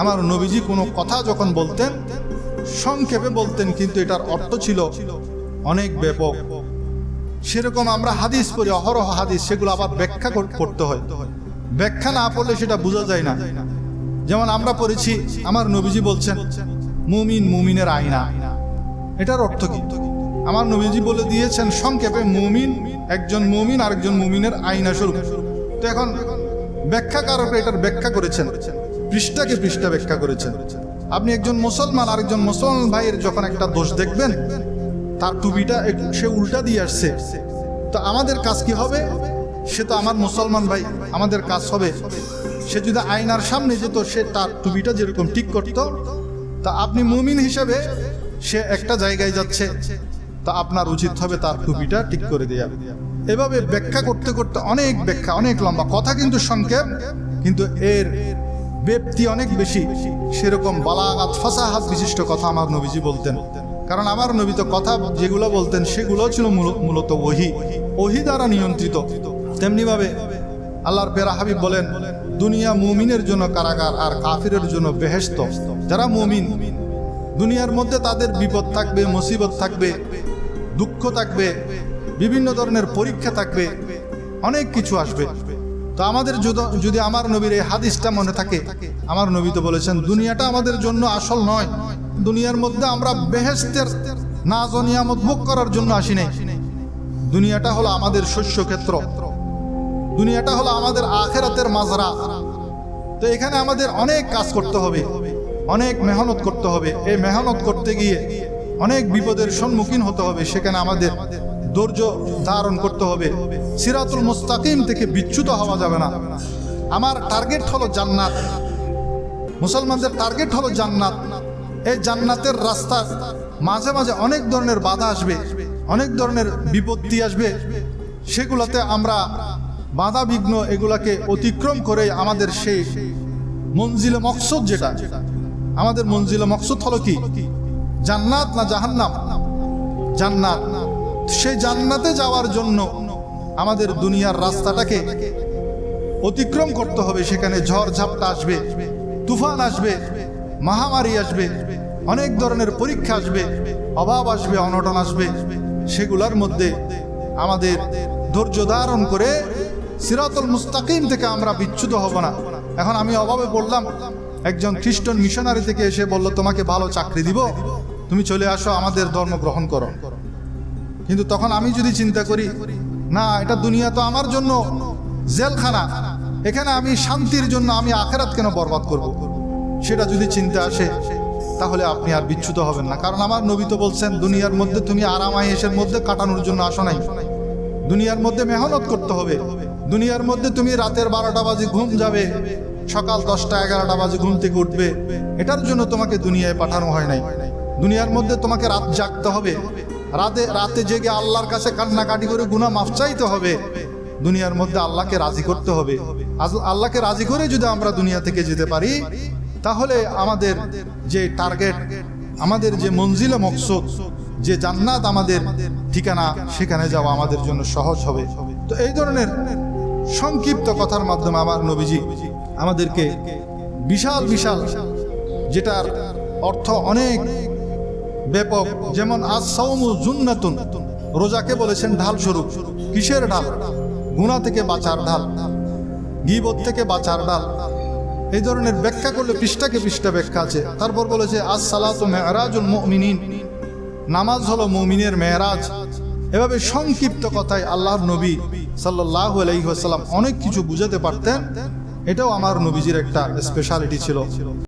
আমার নবীজি কোনো কথা যখন বলতেন, সংক্ষেপে বলতেন, কিন্তু এটার অর্থ ছিল অনেক ব্যাপক। সেরকম আমরা হাদিস পড়ি, অহরহ হাদিস, সেগুলো আবার ব্যাখ্যা করতে হয়। ব্যাখ্যা না পড়লে সেটা বোঝা যায় না। যেমন আমরা পড়েছি, আমার নবীজি বলছেন, মুমিন মুমিনের আয়না। এটার অর্থ কি? আমার নবীজি বলে দিয়েছেন সংক্ষেপে, মুমিন, একজন মুমিন, আরেকজন মুমিনের আয়না স্বরূপ। তো এখন ব্যাখ্যাকারকরা এটার ব্যাখ্যা করেছেন। পৃষ্ঠাকে পৃষ্ঠা ব্যাখ্যা করেছেন। আপনি একজন মুসলমান, আরেকজন মুসলমান ভাইয়ের যখন একটা দোষ দেখবেন, তার টুপিটা সে উল্টা দিয়ে আসছে। তো আমাদের কাজ কি হবে? সে তো আমার মুসলমান ভাই, আমাদের কাজ হবে। সে যদি আয়নার সামনে যেত, সে তার টুপিটা যেরকম ঠিক করতো। তা আপনি মুমিন হিসেবে সে একটা জায়গায় যাচ্ছে, তা আপনার উচিত হবে তার টুপিটা ঠিক করে দেয়া। এভাবে ব্যাখ্যা করতে করতে অনেক ব্যাখ্যা, অনেক লম্বা। কথা কিন্তু সংক্ষেপ, কিন্তু এর ব্যক্তি অনেক বেশি সেরকম বালাগাত, ফাসাহাত বিশিষ্ট কথা আমার নবীজি বলতেন। কারণ আমার নবী তো কথা যেগুলো বলতেন সেগুলো ছিল মূলত ওহি। ওহি দ্বারা নিয়ন্ত্রিত। তেমনিভাবে আল্লাহর পেরা হাবিব বলেন, দুনিয়া মুমিনের জন্য কারাগার আর কাফিরের জন্য বেহেস্ত যারা মুমিন, দুনিয়ার মধ্যে তাদের বিপদ থাকবে, মুসিবত থাকবে, দুঃখ থাকবে, বিভিন্ন ধরনের পরীক্ষা থাকবে, অনেক কিছু আসবে। তো আমাদের যদি- আমার নবীর এই হাদিসটা মনে থাকে, আমার নবী তো বলেছেন, দুনিয়াটা আমাদের জন্য আসল নয়। দুনিয়ার মধ্যে আমরা বেহেস্তের নাজ নিয়ামত ভোগ করার জন্য আসি নাই। দুনিয়াটা হলো আমাদের শস্য ক্ষেত্র। দুনিয়াটা হলো আমাদের আখেরাতের মাজরা। তো এখানে আমাদের অনেক কাজ করতে হবে, অনেক মেহনত করতে হবে। এই মেহনত করতে গিয়ে অনেক বিপদের সম্মুখীন হতে হবে। সেখানে আমাদের ধৈর্য ধারণ করতে হবে। সিরাতুল মুস্তাকিম থেকে বিচ্যুত হওয়া যাবে না। আমার টার্গেট হলো জান্নাত। মুসলমানদের টার্গেট হলো জান্নাত। এই জান্নাতের রাস্তা মাঝে মাঝে অনেক ধরনের বাধা আসবে, অনেক ধরনের বিপত্তি আসবে। সেগুলোতে আমরা বাধা বিঘ্ন এগুলাকে অতিক্রম করে আমাদের সেই মঞ্জিলে মকসদ যেটা, আমাদের মঞ্জিলে মকসদ হলো কি? জান্নাত না জাহান্নাম? জান্নাত। সেই জান্নাতে যাওয়ার জন্য আমাদের দুনিয়ার রাস্তাটাকে অতিক্রম করতে হবে। সেখানে ঝড় ঝাপটা আসবে, তুফান আসবে, মহামারী আসবে, অনেক ধরনের পরীক্ষা আসবে, অভাব আসবে, অনটন আসবে। সেগুলোর মধ্যে আমাদের ধৈর্য ধারণ করে সিরাতুল মুস্তাকিম থেকে আমরা বিচ্যুত হব না। এখন আমি অভাবে বললাম একজন খ্রিস্টান মিশনারি থেকে এসে বলল, তোমাকে ভালো চাকরি দিব। তুমি চলে আসো, আমাদের ধর্ম গ্রহণ করো। কিন্তু তখন আমি যদি চিন্তা করি না, এটা দুনিয়া তো আমার জন্য। জেলখানা। এখানে আমি শান্তির জন্য আমি আখেরাত কেন বরবাদ করব। সেটা যদি চিন্তা আসে, তাহলে আপনি আর বিচ্যুত হবেন না। কারণ আমার নবী তো বলছেন, দুনিয়ার মধ্যে তুমি আরাম আয়েসের মধ্যে কাটানোর জন্য আসো নাই। দুনিয়ার মধ্যে মেহনত করতে হবে। দুনিয়ার মধ্যে তুমি রাতের বারোটা বাজে ঘুম যাবে। সকাল দশটা, এগারোটা বাজে ঘুম থেকে উঠবে। এটার জন্য তোমাকে দুনিয়ায় পাঠানো হয় নাই। দুনিয়ার মধ্যে তোমাকে রাত জাগতে হবে। রাতে রাতে জেগে আল্লাহর কাছে কান্নাকাটি করে গুনাহ মাফ চাইতে হবে। দুনিয়ার মধ্যে আল্লাহকে রাজি করতে হবে। আল্লাহকে রাজি করে যদি আমরা দুনিয়া থেকে যেতে পারি, তাহলে আমাদের যে টার্গেট, আমাদের যে মঞ্জিলে মকসদ, যে জান্নাত আমাদের ঠিকানা, সেখানে যাওয়া আমাদের জন্য সহজ হবে। তো এই ধরনের সংক্ষিপ্ত কথার মাধ্যমে আমার নবীজি আমাদেরকে বিশাল বিশাল, যেটার অর্থ অনেক ব্যাপক, যেমন আজ সৌমু জুন্নাতুন। রোজাকে বলেছেন ঢাল স্বরূপ কিসের ঢাল? গুণা থেকে বাঁচার ঢাল। গিবত থেকে বাঁচার ঢাল। এই ধরনের ব্যাখ্যা করলে পৃষ্ঠাকে পৃষ্ঠা ব্যাখ্যা আছে। তারপর বলেছে আজ সালাত মেহরাজুল মুমিনিন। নামাজ হলো মুমিনের মেহরাজ এভাবে সংক্ষিপ্ত কথায় আল্লাহর নবী সাল্লাহ আলাইসাল্লাম অনেক কিছু বুঝাতে পারতেন। এটাও আমার নবীজির একটা স্পেশালিটি ছিল।